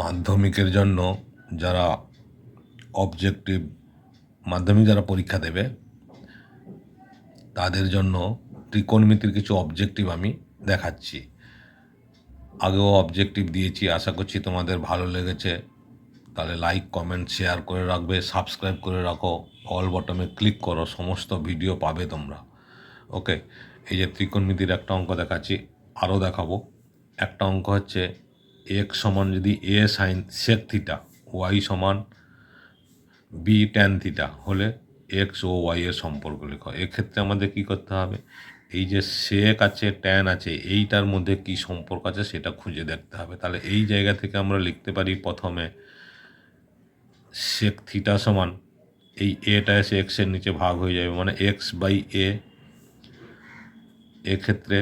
মাধ্যমিকের জন্য যারা অবজেক্টিভ মাধ্যমিক যারা পরীক্ষা দেবে, তাদের জন্য ত্রিকোণমিতির কিছু অবজেক্টিভ আমি দেখাচ্ছি। আগেও অবজেক্টিভ দিয়েছি, আশা করছি তোমাদের ভালো লেগেছে। তাহলে লাইক কমেন্ট শেয়ার করে রাখবে সাবস্ক্রাইব করে রাখো অল বটমে ক্লিক করো, সমস্ত ভিডিও পাবে তোমরা। ওকে এই যে ত্রিকোণমিতির একটা অঙ্ক দেখাচ্ছি, আরও দেখাবো। একটা অঙ্ক হচ্ছে এক্স সমান যদি A sine sec theta Y সমান বি ট্যান থিটা হলে এক্স ও ওয়াই এর সম্পর্ক লেখো। এক্ষেত্রে আমাদের কি করতে হবে? এই যে সেক আছে ট্যান আছে, এইটার মধ্যে কি সম্পর্ক আছে সেটা খুঁজে দেখতে হবে। তাহলে এই জায়গা থেকে আমরা লিখতে পারি প্রথমে সেক থিটা সমান এই এটা এসে এক্সের নিচে ভাগ হয়ে যাবে মানে এক্স বাই এ এক্ষেত্রে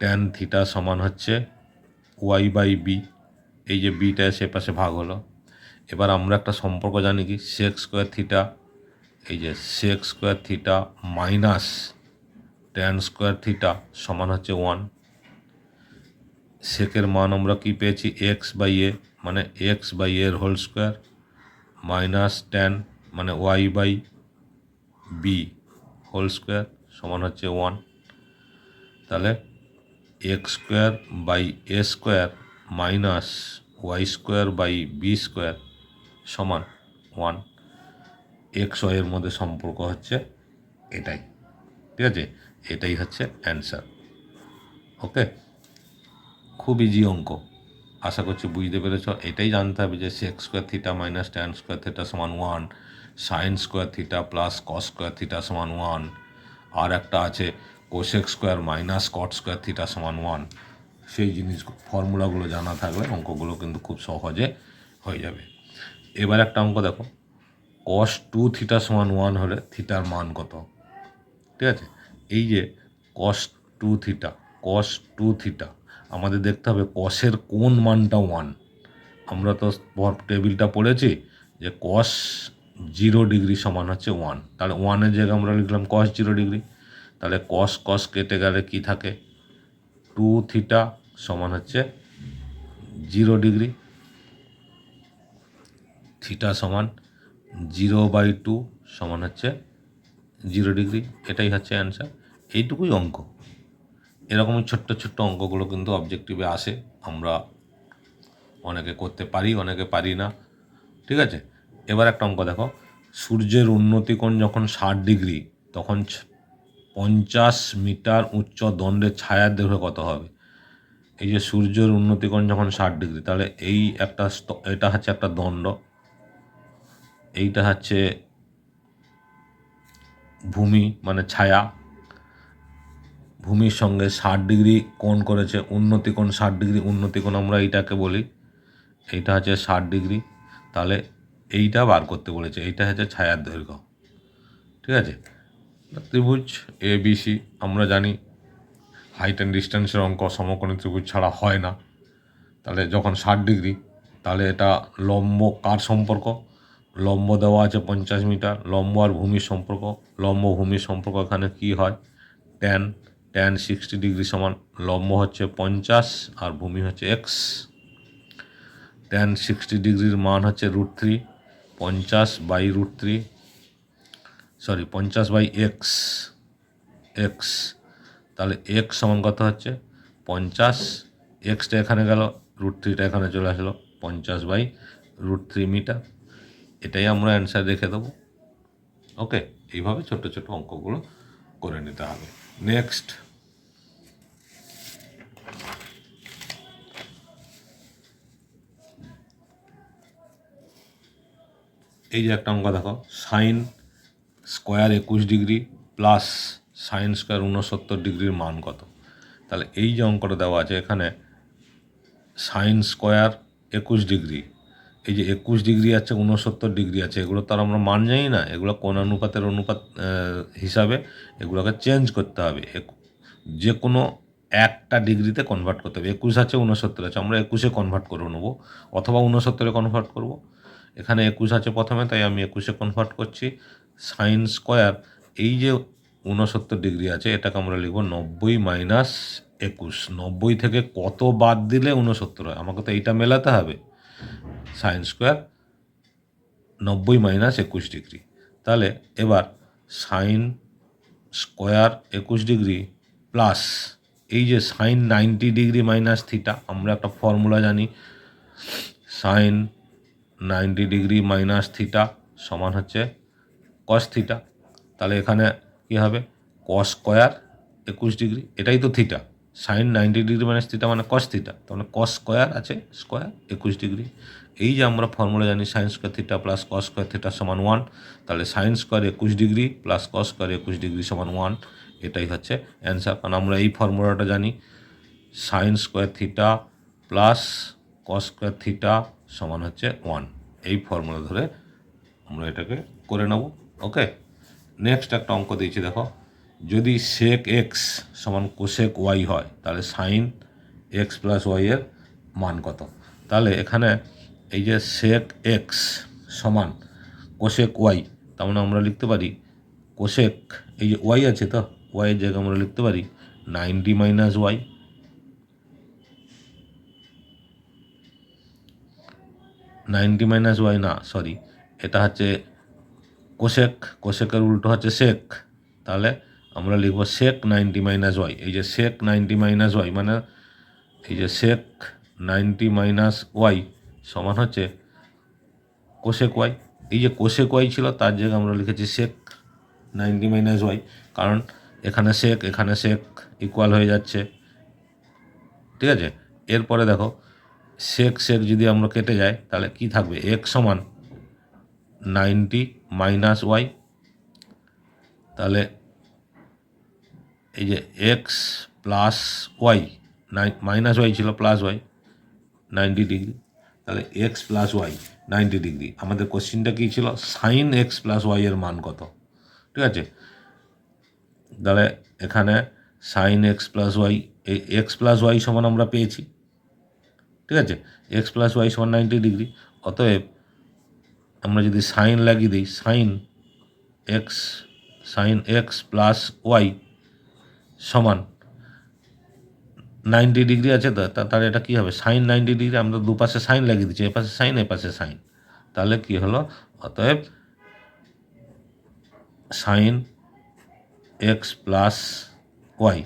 ট্যান থিটা সমান হচ্ছে ওয়াই বাই বি, এই যে বিটা এসে পাশে ভাগ হলো। এবার আমরা একটা সম্পর্ক জানি কি সেক্স স্কোয়ার থিটা এই যে sec square theta minus tan square theta সমান হচ্ছে ওয়ান সেকের মান আমরা কি পেয়েছি? এক্স বাই এ মানে এক্স বাই এর হোল স্কোয়ার মাইনাস ট্যান মানে Y by B whole square সমান হচ্ছে ওয়ান তাহলে X square by A square minus Y square by B square সমান ওয়ান। এক্স ওয়ের মধ্যে সম্পর্ক হচ্ছে এটাই। ঠিক আছে? এটাই হচ্ছে অ্যান্সার। ওকে? খুব ইজি অঙ্ক। আশা করছি বুঝতে পেরেছ। এটাই জানতে হবে যে sec square theta minus tan square theta সমান one sine square theta plus cos square theta সমান ওয়ান আর একটা আছে cosec square minus cot square theta সমান ওয়ান সেই জিনিস ফর্মুলাগুলো জানা থাকলে অঙ্কগুলো কিন্তু খুব সহজে হয়ে যাবে। এবার একটা অঙ্ক দেখো কস টু থিটা সমান ওয়ান হলে থিটার মান কত? ঠিক আছে? এই যে cos two theta cos two theta আমাদের দেখতে হবে কসের কোন মানটা ওয়ান আমরা তো টেবিলটা পড়েছি যে কস জিরো ডিগ্রি সমান হচ্ছে ওয়ান তাহলে ওয়ানের জায়গায় আমরা লিখলাম কস জিরো ডিগ্রি তাহলে কস কস কেটে গেলে কি থাকে? টু থিটা সমান হচ্ছে জিরো ডিগ্রি থিটা সমান জিরো বাই টু সমান হচ্ছে জিরো ডিগ্রি এটাই হচ্ছে অ্যান্সার এইটুকুই অঙ্ক। এরকমই ছোট্ট ছোট্ট অঙ্কগুলো কিন্তু অবজেক্টিভে আসে। আমরা অনেকে করতে পারি, অনেকে পারি না। ঠিক আছে? এবার একটা অঙ্ক দেখো। সূর্যের উন্নতি কোণ যখন ষাট ডিগ্রি তখন পঞ্চাশ মিটার উচ্চ দণ্ডের ছায়ার দৈর্ঘ্য কত হবে। এই যে সূর্যের উন্নতি কোণ যখন ষাট ডিগ্রি, তাহলে এই একটা এটা হচ্ছে একটা দণ্ড, এইটা হচ্ছে ভূমি মানে ছায়া। ভূমির সঙ্গে ষাট ডিগ্রি কোণ করেছে উন্নতি কোণ ষাট ডিগ্রি উন্নতি কোণ আমরা এইটাকে বলি। এইটা হচ্ছে ষাট ডিগ্রি, তাহলে এইটা বার করতে বলেছে, এইটা হচ্ছে ছায়ার দৈর্ঘ্য। ঠিক আছে? ত্রিভুজ এ বি সি আমরা জানি হাইট অ্যান্ড ডিস্টেন্সের অঙ্ক সমকোণী ত্রিভুজ ছাড়া হয় না। তাহলে যখন ষাট ডিগ্রি, তাহলে এটা লম্ব কার সম্পর্ক? লম্ব দেওয়া আছে পঞ্চাশ মিটার, লম্ব আর ভূমির সম্পর্ক। লম্ব, ভূমির সম্পর্ক এখানে কি হয়? ট্যান ট্যান সিক্সটি ডিগ্রি সমান, লম্ব হচ্ছে পঞ্চাশ আর ভূমি হচ্ছে এক্স ট্যান সিক্সটি ডিগ্রির মান হচ্ছে রুট থ্রি পঞ্চাশ বাই রুট থ্রি সরি পঞ্চাশ বাই এক্স এক্স তাহলে এক্স সমান কত হচ্ছে? পঞ্চাশ এক্সটা এখানে গেল রুট থ্রিটা এখানে চলে আসলো, পঞ্চাশ বাই রুট থ্রি মিটার এটাই আমরা অ্যান্সার রেখে দেবো। ওকে এইভাবে ছোট ছোট অঙ্কগুলো করে নিতে হবে। নেক্সট এই যে একটা অঙ্ক দেখো সাইন স্কোয়ার একুশ ডিগ্রি প্লাস সাইন স্কোয়ার ঊনসত্তর ডিগ্রির মান কত? তাহলে এই যে অঙ্কটা দেওয়া আছে, এখানে সাইন স্কোয়ার একুশ ডিগ্রি, এই যে একুশ ডিগ্রি আছে, ঊনসত্তর ডিগ্রি আছে, এগুলো তো আর আমরা মান জানি না, এগুলো কোন অনুপাতের অনুপাত হিসাবে এগুলোকে চেঞ্জ করতে হবে। যে কোনো একটা ডিগ্রিতে কনভার্ট করতে হবে। একুশ আছে, ঊনসত্তর আছে, আমরা একুশে কনভার্ট করে নেব, অথবা ঊনসত্তরে কনভার্ট করব। এখানে একুশ আছে প্রথমে, তাই আমি একুশে কনভার্ট করছি। সাইন স্কোয়ার এই যে ঊনসত্তর ডিগ্রি আছে, এটাকে আমরা লিখব নব্বই মাইনাস একুশ। নব্বই থেকে কত বাদ দিলে ঊনসত্তর হয়? আমাকে তো এইটা মেলাতে হবে। সাইন স্কোয়ার নব্বই মাইনাস একুশ ডিগ্রি তাহলে এবার সাইন স্কোয়ার একুশ ডিগ্রি প্লাস এই যে sine ninety degree minus theta আমরা একটা ফর্মুলা জানি। Sine ninety degree minus theta সমান হচ্ছে কস থিটা তাহলে এখানে কী হবে? কস স্কোয়ার একুশ ডিগ্রি, এটাই তো theta sine ninety degree minus theta মানে কস থিটা তার মানে কস স্কোয়ার আছে স্কোয়ার একুশ ডিগ্রি। এই যে আমরা ফর্মুলা জানি sine square theta plus cos square theta সমান ওয়ান তাহলে সাইন স্কোয়ার একুশ ডিগ্রি প্লাস কস স্কোয়ার একুশ ডিগ্রি সমান ওয়ান এটাই হচ্ছে অ্যান্সার কারণ আমরা এই ফর্মুলাটা জানি sine square theta plus cos square theta সমান হচ্ছে ওয়ান এই ফর্মুলা ধরে আমরা এটাকে করে নেব। ওকে নেক্সট একটা অঙ্ক দিয়েছি, দেখো। যদি সেক এক্স সমান কোশেক ওয়াই হয়, তাহলে সাইন এক্স প্লাস ওয়াইয়ের মান কত? তাহলে এখানে এই যে সেক এক্স সমান কোশেক ওয়াই তার মানে আমরা লিখতে পারি কোশেক এই যে ওয়াই আছে তো ওয়াইয়ের জায়গায় আমরা লিখতে পারি ninety minus Y ninety minus Y না সরি এটা হচ্ছে কোশেক কোশেকের উল্টো হচ্ছে সেক। তাহলে আমরা লিখব সেক নাইনটি মাইনাস ওয়াই। এই যে সেক নাইনটি মাইনাস ওয়াই মানে এই যে সেক নাইনটি মাইনাস ওয়াই সমান হচ্ছে কোশেক ওয়াই। এই যে কোশেক ওয়াই ছিল তার জায়গায় আমরা লিখেছি সেক নাইনটি মাইনাস ওয়াই। কারণ এখানে সেক এখানে সেক ইকুয়াল হয়ে যাচ্ছে। ঠিক আছে? এরপরে দেখো, সেক সেক যদি আমরা কেটে যাই, তাহলে কি থাকবে? এক সমান নাইনটি মাইনাস ওয়াই তাহলে এই যে X plus Y nine minus Y ছিল প্লাস ওয়াই নাইনটি ডিগ্রি তাহলে X plus Y ninety degree আমাদের কোশ্চিনটা কী ছিল? সাইন এক্স প্লাস ওয়াই এর মান কত? ঠিক আছে? তাহলে এখানে সাইন এক্স প্লাস ওয়াই এই এক্স প্লাস ওয়াই সমান আমরা পেয়েছি। ঠিক আছে? এক্স প্লাস ওয়াই সমান নাইনটি ডিগ্রি অতএব আমরা যদি সাইন লাগিয়ে দিই, sine x sine x plus y সমান নাইনটি ডিগ্রি আছে তো তাহলে এটা কী হবে? সাইন নাইনটি ডিগ্রি, আমরা দুপাশে সাইন লাগিয়ে দিচ্ছি এপাশে সাইন এপাশে সাইন। তাহলে কী হলো? অতএব sine x plus y,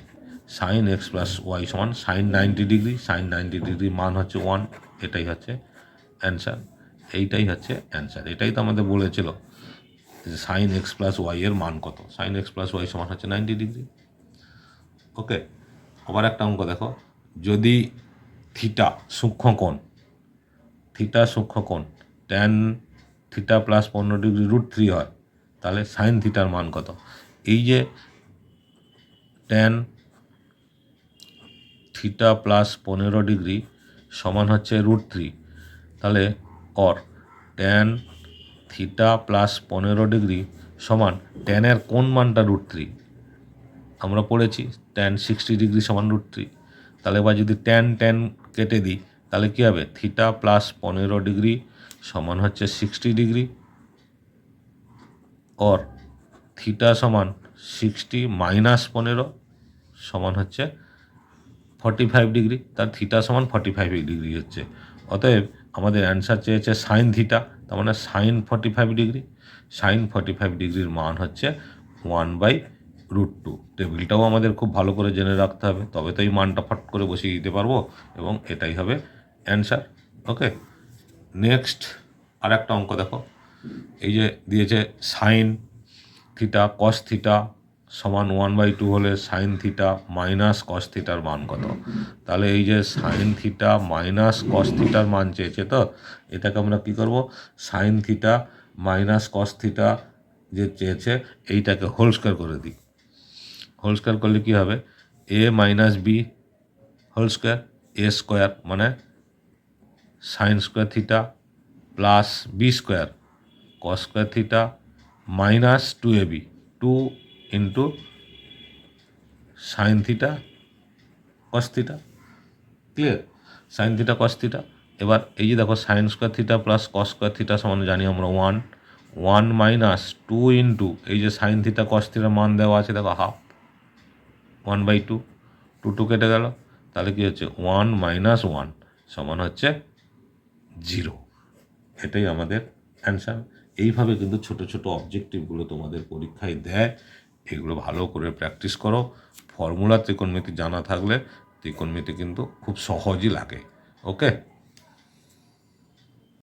sine x plus y সমান sine ninety degree, sine ninety degree মান হচ্ছে ওয়ান, এটাই হচ্ছে অ্যান্সার। এইটাই হচ্ছে অ্যান্সার এটাই তো আমাদের বলেছিল যে সাইন এক্স প্লাস ওয়াই এর মান কত। সাইন এক্স প্লাস ওয়াই সমান হচ্ছে নাইনটি ডিগ্রি ওকে আবার একটা অঙ্ক দেখো। যদি থিটা সূক্ষ্মকোণ থিটা সূক্ষ্মকোণ ট্যান থিটা প্লাস পনেরো ডিগ্রি রুট থ্রি হয়, তাহলে সাইন থিটার মান কত? এই যে ট্যান থিটা প্লাস পনেরো ডিগ্রি সমান হচ্ছে রুট থ্রি তাহলে অর ট্যান থিটা প্লাস পনেরো ডিগ্রি সমান ট্যানের কোন মানটা রুট থ্রি আমরা পড়েছি ট্যান সিক্সটি ডিগ্রি সমান রুট থ্রি তাহলে এবার যদি ট্যান ট্যান কেটে দিই, তাহলে কী হবে? থিটা প্লাস পনেরো ডিগ্রি সমান হচ্ছে সিক্সটি ডিগ্রি অর থিটা সমান সিক্সটি মাইনাস পনেরো সমান হচ্ছে ফর্টি ফাইভ ডিগ্রি তার থিটা সমান ফর্টি ফাইভ ডিগ্রি হচ্ছে। অতএব আমাদের অ্যান্সার চেয়েছে সাইন থিটা তার মানে sine forty five degree sine forty five ডিগ্রির মান হচ্ছে ওয়ান বাই রুট টু টেবিলটাও আমাদের খুব ভালো করে জেনে রাখতে হবে, তবে তো এই মানটা ফট করে বসিয়ে দিতে পারব এবং এটাই হবে অ্যান্সার ওকে নেক্সট আর একটা অঙ্ক দেখো, এই যে দিয়েছে সাইন থিটা কস থিটা সমান ওয়ান বাই টু হলে সাইন থিটা মাইনাস কস থিটার মান কত? তাহলে এই যে সাইন থিটা মাইনাস কস থিটার মান চেয়েছে তো, এটাকে আমরা কী করব? Sine theta minus cos theta যে চেয়েছে, এইটাকে হোল স্কোয়ার করে দিই। হোল স্কোয়ার করলে কী হবে? A minus b whole square a square মানে sine square theta plus b square cos square theta minus two a b two into sine theta cos theta clear sine theta cos theta এবার এই যে দেখো sine square theta plus cos square theta সমান জানি আমরা one one minus two into এই যে sign theta কস থিটার মান দেওয়া আছে, দেখো half one by two two two কেটে গেল। তাহলে কী হচ্ছে? ওয়ান মাইনাস ওয়ান সমান হচ্ছে জিরো এটাই আমাদের অ্যান্সার এইভাবে কিন্তু ছোট ছোট অবজেক্টিভগুলো তোমাদের পরীক্ষায় দেয়। এগুলো ভালো করে প্র্যাকটিস করো। ফর্মুলা ত্রিকোণমিতি জানা থাকলে ত্রিকোণমিতি কিন্তু খুব সহজই লাগে। ওকে